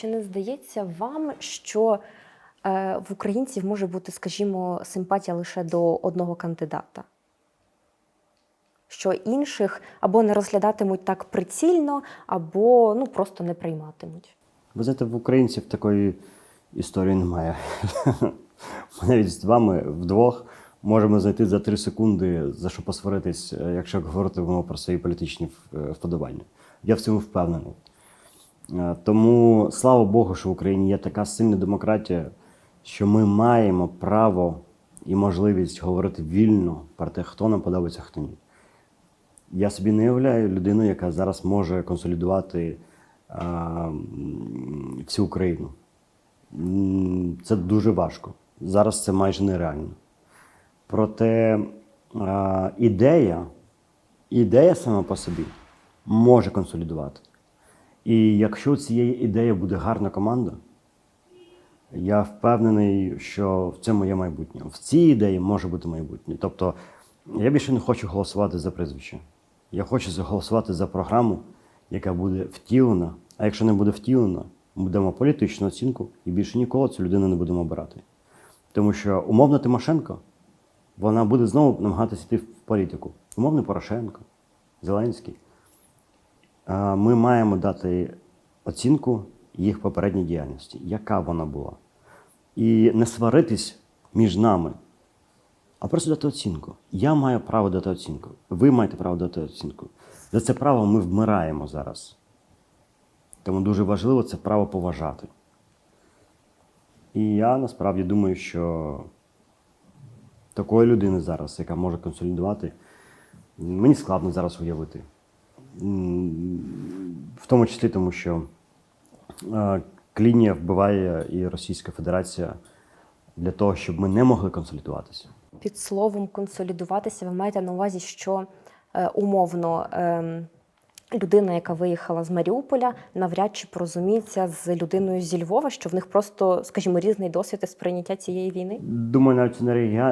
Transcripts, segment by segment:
чи не здається вам, що е, в українців може бути, скажімо, симпатія лише до одного кандидата? Що інших або не розглядатимуть так прицільно, або ну просто не прийматимуть. Ви знаєте, в українців такої історії немає. Ми навіть з вами вдвох можемо знайти за три секунди, за що посваритись, е, якщо говоритимемо про свої політичні е, вподобання. Я в цьому впевнений. Е, Тому слава Богу, що в Україні є така сильна демократія, що ми маємо право і можливість говорити вільно про те, хто нам подобається, хто ні. Я собі не уявляю людину, яка зараз може консолідувати а, всю Україну. Це дуже важко. Зараз це майже нереально. Проте а, ідея, ідея сама по собі може консолідувати. І якщо цієї ідеї буде гарна команда, я впевнений, що в цьому є майбутнє. В цій ідеї може бути майбутнє. Тобто, я більше не хочу голосувати за прізвище. Я хочу голосувати за програму, яка буде втілена. А якщо не буде втілена, ми дамо політичну оцінку і більше ніколи цю людину не будемо обирати. Тому що умовна Тимошенко, вона буде знову намагатися йти в політику. Умовний Порошенко, Зеленський. Ми маємо дати оцінку їх попередній діяльності, яка вона була. І не сваритись між нами, а просто дати оцінку. Я маю право дати оцінку. Ви маєте право дати оцінку. За це право ми вмираємо зараз. Тому дуже важливо це право поважати. І я насправді думаю, що такої людини зараз, яка може консолідувати, мені складно зараз уявити. В тому числі тому, що е, Клінія вбиває і Російська Федерація для того, щоб ми не могли консолідуватися. Під словом консолідуватися, ви маєте на увазі, що е, умовно ем, людина, яка виїхала з Маріуполя, навряд чи порозуміється з людиною зі Львова, що в них просто, скажімо, різний досвід і сприйняття цієї війни. Думаю, навіть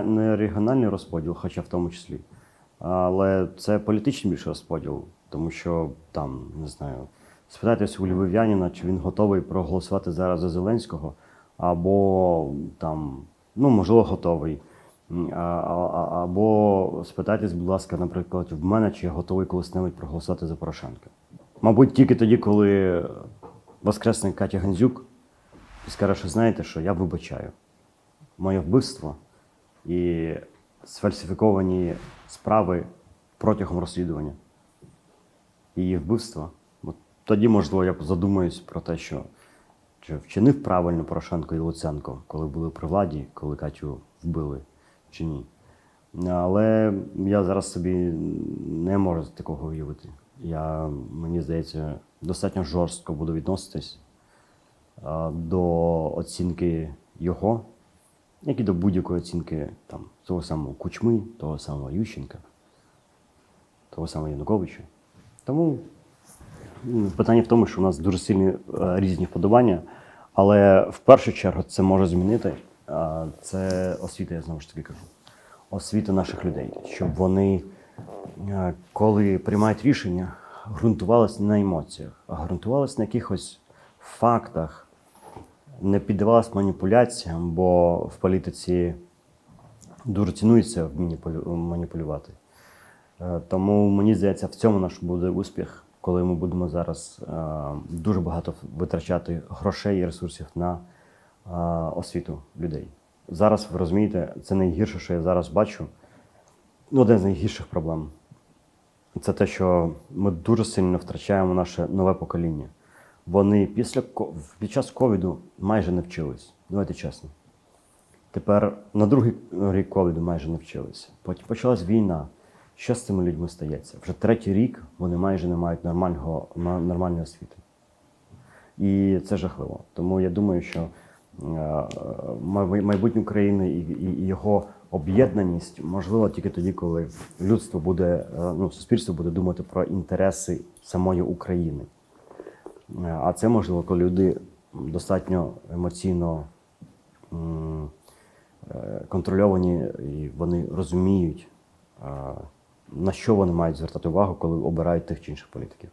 не регіональний розподіл, хоча в тому числі. Але це політичний більше розподіл, тому що там, не знаю, спитайтеся у львів'янина, чи він готовий проголосувати зараз за Зеленського, або там, ну, можливо, готовий. А- а- або спитайтесь, будь ласка, наприклад, в мене, чи я готовий колись-небудь проголосувати за Порошенка. Мабуть, тільки тоді, коли воскресне Катя Гандзюк і скаже, що знаєте, що я вибачаю моє вбивство і сфальсифіковані справи протягом розслідування. Її вбивство. От тоді, можливо, я задумаюсь про те, що чи вчинив правильно Порошенко і Луценко, коли були при владі, коли Катю вбили, чи ні. Але я зараз собі не можу такого уявити. Я, мені здається, достатньо жорстко буду відноситись до оцінки його, як і до будь-якої оцінки там, того самого Кучми, того самого Ющенка, того самого Януковича. Тому питання в тому, що у нас дуже сильні е, різні вподобання, але в першу чергу це може змінити. Це освіта, я знову ж таки кажу. Освіта наших людей, щоб вони, е, коли приймають рішення, ґрунтувалися на емоціях, а ґрунтувалися на якихось фактах, не піддавалися маніпуляціям, бо в політиці дуже цінується маніпулювати. Е, Тому мені здається, в цьому наш буде успіх, коли ми будемо зараз е, дуже багато витрачати грошей і ресурсів на е, освіту людей. Зараз ви розумієте, це найгірше, що я зараз бачу. Ну, один з найгірших проблем. Це те, що ми дуже сильно втрачаємо наше нове покоління. Вони після під час ковіду майже не вчились. Давайте чесно. Тепер на другий рік ковіду майже не вчилися. Потім почалась війна. Що з цими людьми стається? Вже третій рік вони майже не мають нормального, нормальної освіти. І це жахливо. Тому я думаю, що е, майбутнє України і, його об'єднаність можливо тільки тоді, коли людство буде, е, ну, суспільство буде думати про інтереси самої України. Е, А це можливо, коли люди достатньо емоційно контрольовані і вони розуміють, на що вони мають звертати увагу, коли обирають тих чи інших політиків.